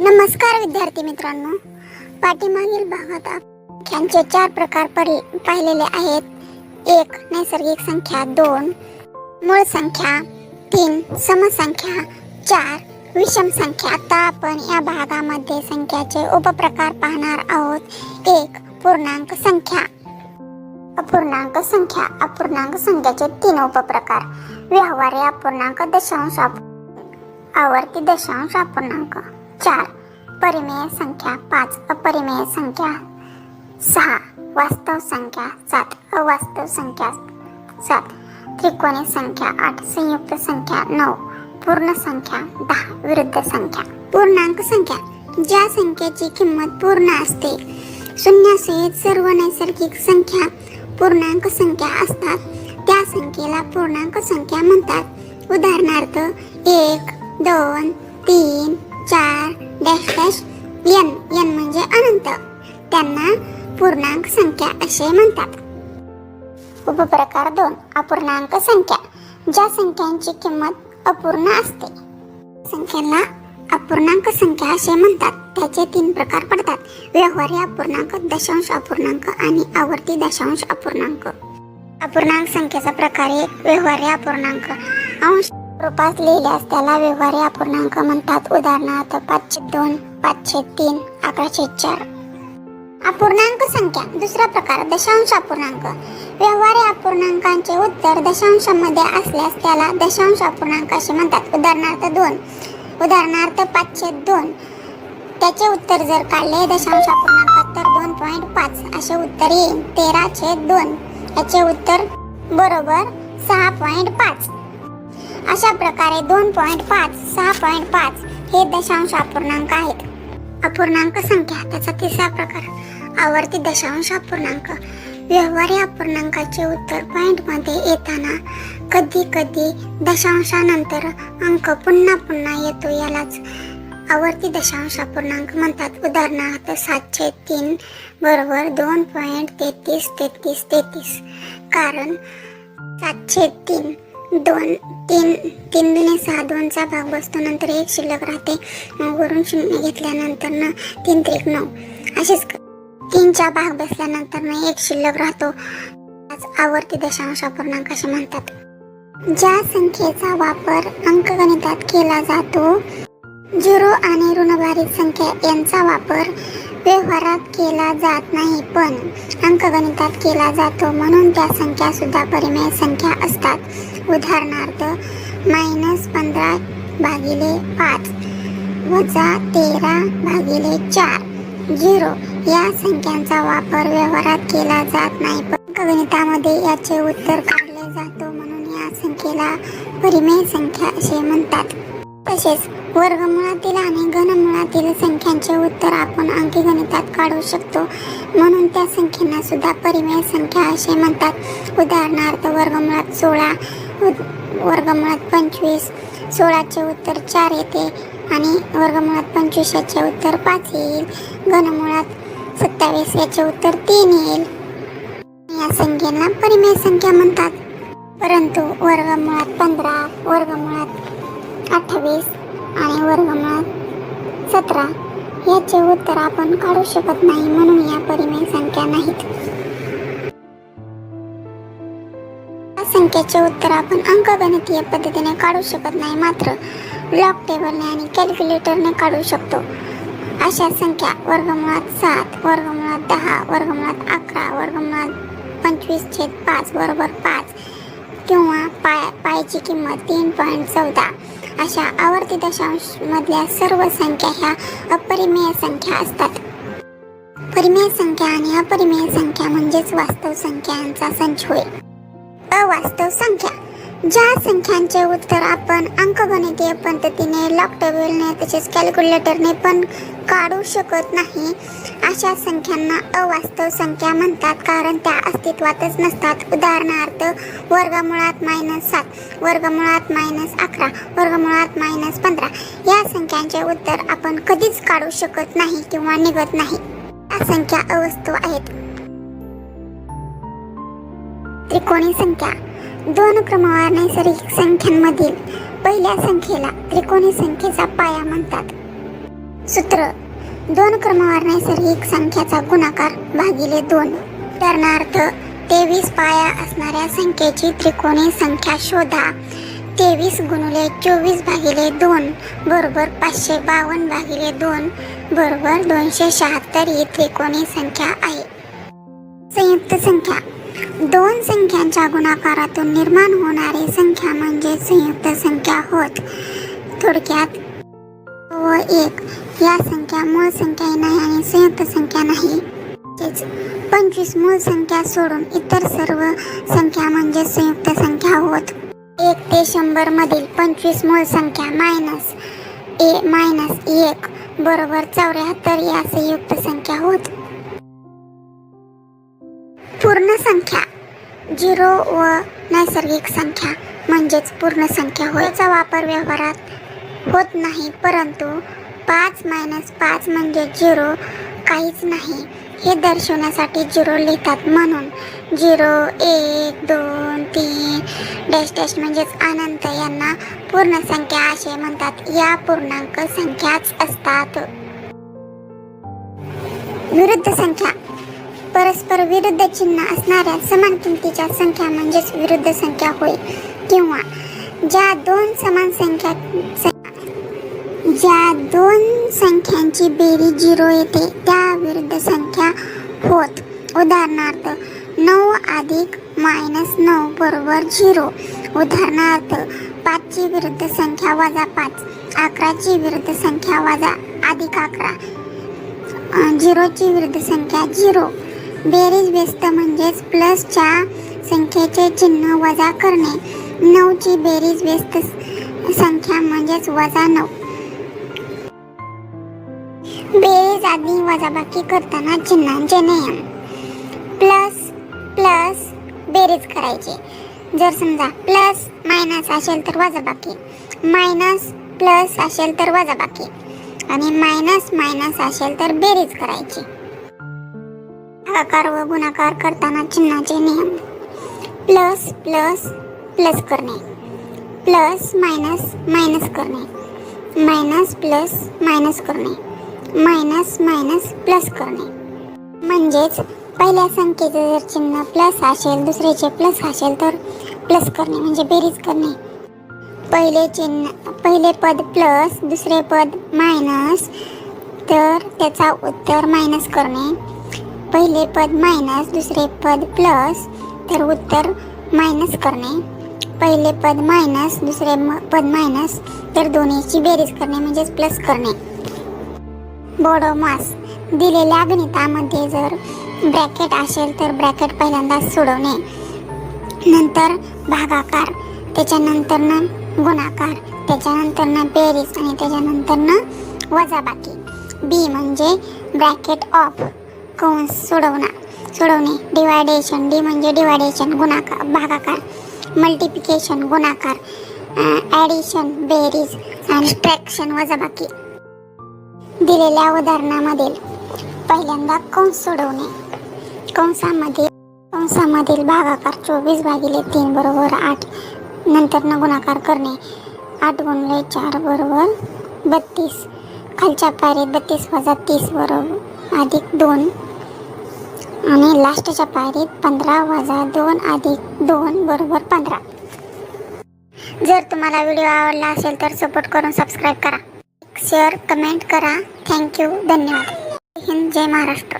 नमस्कार विद्यार्थी मित्रांनो. पाठीमागील भागात संख्यांचे चार प्रकार पाहिलेले आहेत. एक नैसर्गिक संख्या. दोन मूळ संख्या. तीन समसंख्या चार विषम संख्या. आता आपण या भागामध्ये संख्याचे उपप्रकार पाहणार आहोत. एक पूर्णांक संख्या. अपूर्णांक संख्या. अपूर्णांक संख्याचे तीन उपप्रकार. व्यवहार्य अपूर्णांक दशांश आवर्ती दशांश अपूर्णांक. चार. परिमेय संख्या पाच. अपरिमेय संख्या सहा. वास्तव संख्या सात. अवास्तव संख्या सात. त्रिकोणी संख्या आठ. संयुक्त संख्या नऊ. पूर्ण संख्या दहा. विरुद्ध संख्या. पूर्णांक संख्या. ज्या संख्येची किंमत पूर्ण असते शून्यासहित सर्व नैसर्गिक संख्या पूर्णांक संख्या असतात. त्या संख्येला पूर्णांक संख्या म्हणतात. उदाहरणार्थ एक दोन तीन चार डॅश डॅश एन एन म्हणजे अनंत त्यांना पूर्णांक संख्या असे म्हणतात उपप्रकार दोन अपूर्णांक संख्या ज्या संख्यांची किंमत अपूर्ण असते संख्येला अपूर्णांक संख्या असे म्हणतात त्याचे तीन प्रकार पडतात व्यवहारी अपूर्णांक दशांश अपूर्णांक आणि आवर्ती दशांश अपूर्णांक अपूर्णांक संख्येचा प्रकार एक व्यवहारी अपूर्णांक अंश रूपात लिहिल्यास त्याला व्यवहारी अपूर्णांक म्हणतात उदाहरणार्थ पाचशे दोन पाचशे तीन अकराशे चार. अपूर्णांक संख्या दुसरा प्रकार दशांश अपूर्णांक. व्यवहारी अपूर्णांकांचे उत्तर दशांशामध्ये असल्यास त्याला दशांश अपूर्णांक असे म्हणतात. उदाहरणार्थ दोन. उदाहरणार्थ पाचशे दोन. त्याचे उत्तर जर काढले दशांश अपूर्णांक तर दोन पॉईंट पाच असे उत्तर येईल. तेरा छेद दोन. याचे उत्तर बरोबर सहा पॉईंट पाच. अशा प्रकारे दोन पॉईंट पाच सहा पॉईंट पाच हे दशांश अपूर्णांक आहेत. अपूर्णांक संख्या त्याचा तिसरा प्रकार आवर्ती दशांश अपूर्णांक. व्यवहारी अपूर्णांकाचे उत्तर पॉईंटमध्ये येताना कधी कधी दशांशानंतर अंक पुन्हा पुन्हा येतो यालाच आवर्ती दशांश अपूर्णांक म्हणतात. उदाहरणार्थ सातशे तीन बरोबर दोन पॉईंट तेहतीस तेहतीस तेहतीस. कारण सातशे तीन दोन तीन तीन दुने सहा दोनचा भाग बसतो नंतर एक शिल्लक राहते. वरून शून्य घेतल्यानंतर ना तीन त्रिक नऊ. असेच तीनचा भाग बसल्यानंतर ना एक शिल्लक राहतो. आवर्ती दशांश अपूर्णांक असे म्हणतात. ज्या संख्येचा वापर अंकगणितात केला जातो झिरो आणि ऋणभारित संख्या यांचा वापर व्यवहारात केला जात नाही पण अंकगणितात केला जातो. म्हणून त्या संख्या सुद्धा परिमेय संख्या असतात. उदाहरणार्थ मायनस पंधरा भागिले पाच वजा तेरा भागिले चार झिरो या संख्यांचा वापर व्यवहारात केला जात नाही पण अंकगणितामध्ये याचे उत्तर काढले जातो. म्हणून या संख्येला परिमेय संख्या असे म्हणतात. तसेच वर्गमुळातील आणि घनमुळातील संख्यांचे उत्तर आपण अंकीगणितात काढू शकतो. म्हणून त्या संख्यांना सुद्धा परिमेय संख्या असे म्हणतात. उदाहरणार्थ वर्गमुळात सोळा उद- वर्गमुळात पंचवीस सोळाचे उत्तर चार येते आणि वर्गमुळात पंचवीस याचे उत्तर पाच येईल. घनमुळात सत्तावीस याचे उत्तर तीन येईल. या संख्येला परिमेय संख्या म्हणतात. परंतु वर्गमुळात पंधरा वर्गमुळात अठ्ठावीस आणि वर्गमुळात सतरा याचे उत्तर आपण काढू शकत नाही म्हणून या परिमेय संख्या नाहीत. या संख्येचे उत्तर आपण अंकगणितीय पद्धतीने काढू शकत नाही मात्र ब्लॉक टेबलने आणि कॅल्क्युलेटरने काढू शकतो. अशा संख्या वर्गमुळात सात वर्गमुळात दहा वर्गमुळात अकरा वर्गमुळात पंचवीस छेद पाच बरोबर पाच किंवा पाय पायची किंमत तीन पॉईंट चौदा. अशा आवर्ती दशांश मधल्या सर्व संख्या ह्या अपरिमेय संख्या असतात. परिमेय संख्या आणि अपरिमेय संख्या म्हणजेच वास्तव संख्यांचा संच होय. अवास्तव संख्या. ज्या संख्यांचे उत्तर आपण अंकगणितीय पद्धतीने लॉक टेबलने तसेच कॅल्क्युलेटरने पण काढू शकत नाही अशा संख्यांना अवास्तव संख्या म्हणतात. कारण त्या अस्तित्वातच नसतात. उदाहरणार्थ वर्गमुळात मायनस सात वर्गमुळात मायनस अकरा वर्गमुळात मायनस पंधरा. या संख्यांचे उत्तर आपण कधीच काढू शकत नाही किंवा निघत नाही. या संख्या अवस्तू आहेत. त्रिकोणी संख्या. दोन क्रमवार नैसर्गिक संख्यांमधील पहिल्या संख्येला त्रिकोणी संख्येचा पाया म्हणतात. सूत्र दोन क्रमवार नैसर्गिक संख्याचा गुणाकार भागिले दोन. उदाहरणार्थ तेवीस पाया असणाऱ्या संख्येची त्रिकोणी संख्या शोधा. तेवीस गुणुले चोवीस भागिले दोन बरोबर पाचशे बावन्न भागिले दोन बरोबर दोनशे शहात्तर ही त्रिकोणी संख्या आहे. संयुक्त संख्या दोन संख्यांच्या गुणाकारातून निर्माण होणारी संख्या म्हणजे संयुक्त संख्या होत. थोडक्यात व एक या संख्या मूळ संख्या नाही आणि संयुक्त संख्या नाही. पंचवीस मूळ संख्या सोडून इतर सर्व संख्या म्हणजे संयुक्त संख्या होत. एक ते शंभर मधील पंचवीस मूळ संख्या मायनस ए मायनस एक बरोबर चौऱ्याहत्तर या संयुक्त संख्या होत. पूर्ण संख्या. झिरो व नैसर्गिक संख्या म्हणजेच पूर्ण संख्या होयचा वापर व्यवहारात होत नाही परंतु पाच मायनस पाच म्हणजे झिरो काहीच नाही. हे दर्शवण्यासाठी झिरो लिहितात. म्हणून झिरो एक दोन तीन डॅश डॅश म्हणजेच अनंत यांना पूर्ण संख्या असे म्हणतात. या पूर्णांक संख्याच असतात. विरुद्ध संख्या. परस्पर विरुद्ध चिन्ह असणाऱ्या समान किमतीच्या संख्या म्हणजेच विरुद्ध संख्या होय. किंवा ज्या दोन समान संख्या ज्या दोन संख्यांची बेरीज झिरो येते त्या विरुद्ध संख्या होत. उदाहरणार्थ नऊ अधिक मायनस नऊ बरोबर झिरो. उदाहरणार्थ पाचची विरुद्ध संख्या वजा पाच अकराची विरुद्ध संख्या वजा अधिक अकरा. झिरोची विरुद्ध संख्या झिरो. बेरीज व्यस्त म्हणजेच प्लसच्या संख्येचे चिन्ह वजा करणे. नऊची बेरीज व्यस्त संख्या म्हणजेच वजा नऊ. बेरीज आधी वजाबाकी करताना चिन्हांचे नियम. प्लस प्लस बेरीज करायचे. जर समजा प्लस मायनस असेल तर वजाबाकी. मायनस प्लस असेल तर वजाबाकी. आणि मायनस मायनस असेल तर बेरीज करायची. भागाकार व गुणाकार करताना चिन्हाचे नियम. प्लस प्लस प्लस करणे. प्लस मायनस मायनस करणे. मायनस प्लस मायनस करणे. मायनस मायनस प्लस करणे. म्हणजेच पहिल्या संख्येचं जर चिन्ह प्लस असेल दुसऱ्याचे प्लस असेल तर प्लस करणे म्हणजे बेरीज करणे. पहिले चिन्ह पहिले पद प्लस दुसरे पद मायनस तर त्याचा उत्तर मायनस करणे. पहिले पद मायनस दुसरे पद प्लस तर उत्तर मायनस करणे. पहिले पद मायनस दुसरे म- पद मायनस तर दोन्हीची बेरीज करणे म्हणजेच प्लस करणे. बोडोमास दिलेल्या गणितामध्ये जर ब्रॅकेट असेल तर ब्रॅकेट पहिल्यांदा सोडवणे. नंतर भागाकार त्याच्यानंतरनं गुणाकार त्याच्यानंतरनं बेरीज आणि त्याच्यानंतरनं वजाबाकी. बी म्हणजे ब्रॅकेट ऑफ कंस सोडवणा सोडवणे. डिवायडेशन डी म्हणजे डिवायडेशन गुणाकार भागाकार. मल्टिप्लिकेशन गुणाकार. ॲडिशन बेरीज आणि ट्रॅक्शन वजाबाकी. दिलेल्या उदाहरणामधील पहिल्यांदा कंस सोडवणे? कंसामध्ये कंसामधील भागाकार चोवीस भागिले तीन बरोबर आठ. नंतरनं गुणाकार करणे. आठ गुणले चार बरोबर बत्तीस. खालच्या पायरीत बत्तीस वजा तीस बरोबर अधिक दोन. आणि लास्टच्या पायरीत पंधरा वजा दोन अधिक दोन बरोबर पंधरा. जर तुम्हाला व्हिडिओ आवडला असेल तर सपोर्ट करून सबस्क्राईब करा. शेअर कमेंट करा. थँक्यू धन्यवाद. जय हिंद जय महाराष्ट्र.